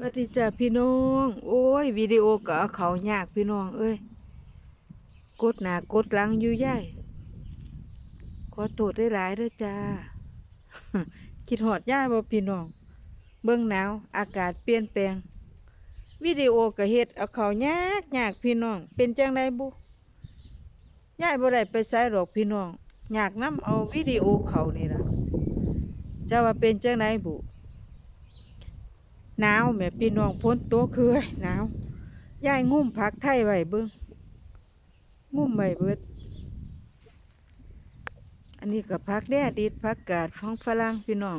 วัสดีจ้าพี่น้อง โอ้ยวิดีโอก็เอาเขายากพี่น้อง เอ้ย กดหน้ากดหลังอยู่ย่ายขอโทษได้หลายเด้อจ้า คิดหอดย่าบ่พี่น้อง เบิ่งหนาว อากาศเปลี่ยนแปลง วิดีโอก็เฮ็ดเอาเขายากยากพี่น้อง เป็นจังไดบุย่ายบ่ได้ไปไสหรอกพี่น้อง อยากนํเอาวิดีโอเขานี่ล่ะจะว่าเป็นจังไดบุ หนาวแม่พี่น้องพ้นตัวคือหนาวยายงุ่มผักไทยไว้เบิ่งงุ่มไว้เบิด อันนี้ก็ผักแดดดิดผักกาดของฝรั่งพี่น้อง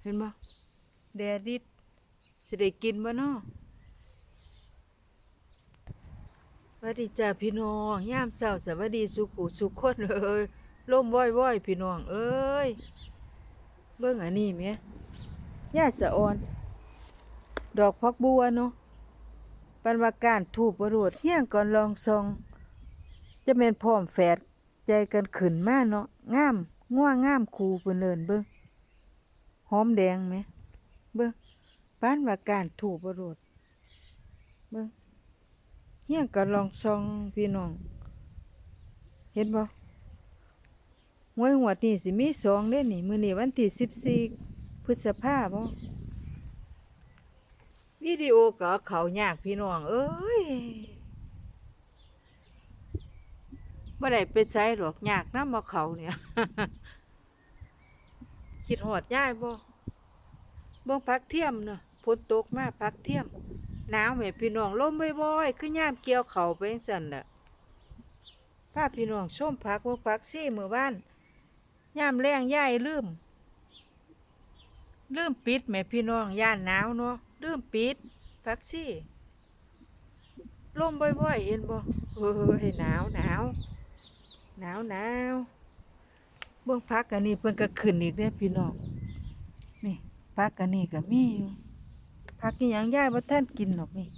เห็นบ่แดดดิดสิได้กินบ่เนาะสวัสดีจ้าพี่น้องย่ามเช้าสวัสดีสุขุสุขคนเอ้ยลมว้อยๆพี่น้องเอ้ยเบิ่งอันนี้แหม่ยาสะออน ดอกพักบัวเนาะปันว่าการถูกประโดดเฮี้ยงก่อนลองซองจะเป็นพร้อมแฝดใจกันขึ้นมาเนาะงามง่วงงามคูเพิ่นเลินเบิ่งหอมแดงไหม เบิ่งปันว่าการถูกประโดดเบิ่งเฮี้ยงก่อนลองซองพี่น้อง เห็นบ่หวยหัวดนี่สิมีสองเด้นี่ มื้อนี้วันที่สิบสี่ พฤษภาบ่วิดีโอก็เอาเขายากพี่น้อง เอ้ยบ่ได้ไปไสหรอกยากนำเอาเขาเนี่ย คิดฮอดย่ายบ่เบิ่งพักเทียมเนาะฝนตกมาพักเทียมหนาวแม่พี่น้องลมบ่อยๆคือย่ามเกี่ยวเขาไปจังซั่นน่ะพาพี่น้องชมพักเบิ่งพักซี่มื้อวานย่ามแรงย่ายลืม ลืมปิดแม่พี่น้องย่านหนาวเนาะลืมปิดพักซี่ลมบ่อยๆเห็นบ่เฮ้ยหนาวหนาวหนาวหนาวเบิ่งพักอันนี้เพิ่นก็ขึ้นอีกเด้พี่น้องนี่พักอันนี้ก็มีอยู่พักอีหยังย่ายบ่ทันกินหรอกนี่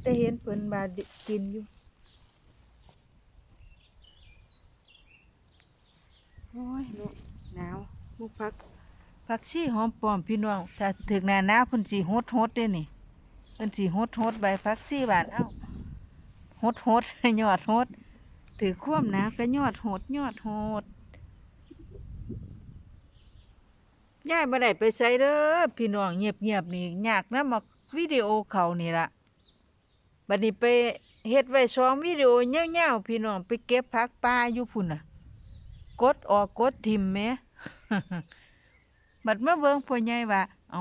แต่เห็นเพิ่นว่าดิกินอยู่โอ้ยเนาะหนาวบุกพัก ผักชีหอมปลอมพี่น้องถ้าถึงหน้าหนาวเพิ่นสิฮดฮดเด้นี่เพิ่นสิฮดฮดใบผักชีบานเอ้าฮดฮดยอดฮดถือความหนาวก็ยอดฮดยอดฮดยายบ่ได้ไปไสเด้อพี่น้องเงียบๆนี่ยากนำมาวิดีโอเขานี่ล่ะบัดนี้ไปเฮ็ดไว้สองวิดีโอเงี้ยาวๆพี่น้องไปเก็บผักป่าอยู่พุ่นน่ะ กดออกกดทิมแหม บัดมาเบิ่งพ่อใหญ่ว่า เอ้า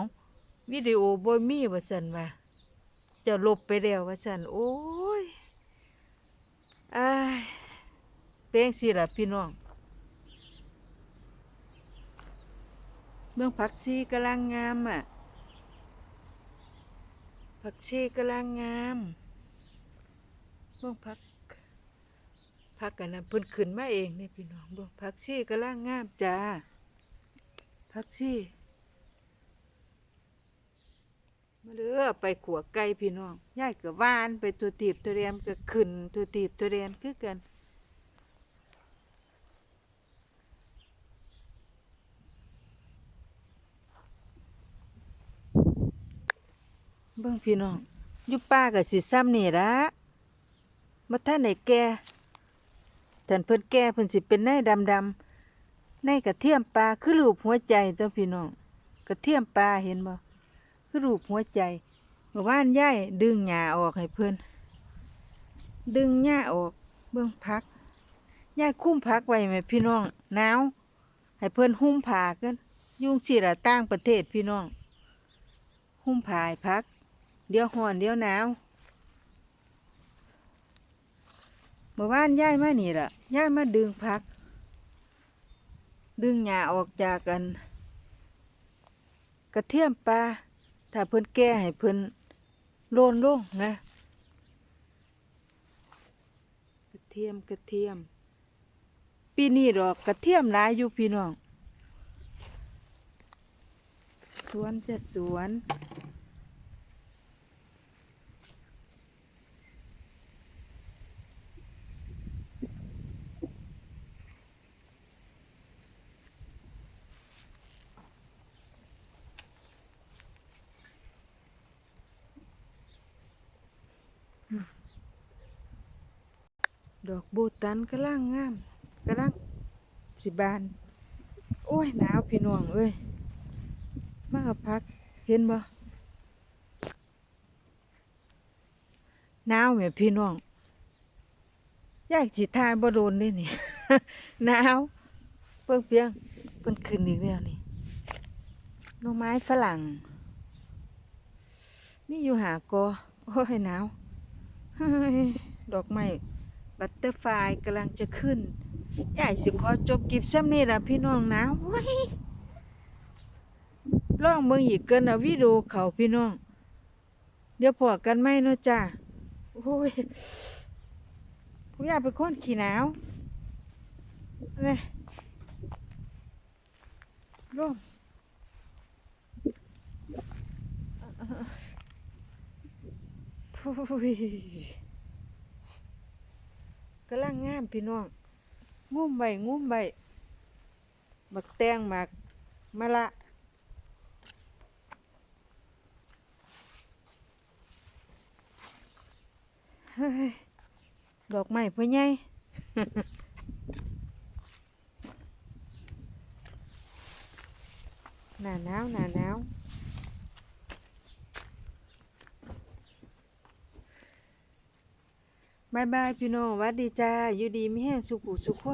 วิดีโอบ่มีว่าซั่นว่าจะลบไปแล้วว่าซั่นโอ้ยอ้ายเป็นสิล่ะพี่น้องเบิ่งผักชีกำลังงามอะ ผักชีกำลังงามเบิ่งผักผักกันนะเพิ่นขึ้นมาเองนี่พี่น้องเบิ่งผักชีกำลังงามจ้า พักซี่มาเด้อไปขัวไก่พี่น้องยายกับว่านไปตัวตีบตัวเรียนก็ขึ้นตัวตีบตัวเรียนคือกันเบิ่งพี่น้องยู่ป่ากับสิซ้ำนี่ละมาท่านไหนแก่ท่านเพิ่นแก่เพิ่นสิเป็นในดำดำ ในกระเทียมปลาคือรูปหัวใจเจ้าพี่น้องกระเทียมปลาเห็นบ่คือรูปหัวใจเมื่อวานย่ายดึงหญ้าออกให้เพิ่นดึงหญ้าออก เบิ่งพักย่ายคุ้มพักไว้แม่พี่น้องหนาวให้เพิ่นหุ้มผ้ากันยุ่งสิละต่างประเทศพี่น้อง หุ้มผ้าพัก เดี๋ยวร้อนเดี๋ยวหนาวเมื่อวานย่ายมานี่ล่ะย่ายมาดึงพัก ดึงหญ้าออกจากกัน กระเทียมปลาถ้าเพิ่นแก้ให้เพิ่นโลนลงนะ กระเทียมกระเทียม ปีนี้ดอกกระเทียมหลายอยู่พี่น้อง สวนจะสวน ดอกโบตันกำลังงามกำลังสิบาน โอ้ยหนาวพี่น้องเอ้ยมาพักเห็นบ่หนาวแม่พี่น้องอยากสิทายบ่โดนเด้นี่หนาวเพิ่งเพียงเพิ่นขึ้นอีกแล้วนี่น่อไม้ฝรั่งมีอยู่หากอโอ้ยหนาวดอกไม้ บัตเตอร์ไฟลายกำลังจะขึ้นยายสิขอจบกิบซ้ำนี่ละพี่น้องนาวโอ้ยลองเบิ่งอีกเกินเอาวิดีโอเขาพี่น้อง เดี๋ยวพอกันไหมเนาะจ้าโอ้ยผู้ยายเป็นคนขี้หนาวนี่ร่มพุ้ย กำลังงามพี่น้องงุ้มใบงุ้มใบบักแตงหมากมะละดอกไม้พ่อใหญ่หน้าหนาวหน้าหนาว บายบายพี่น้องวัดดีจ้า อยู่ดีไม่แห้งสุขุสุขคน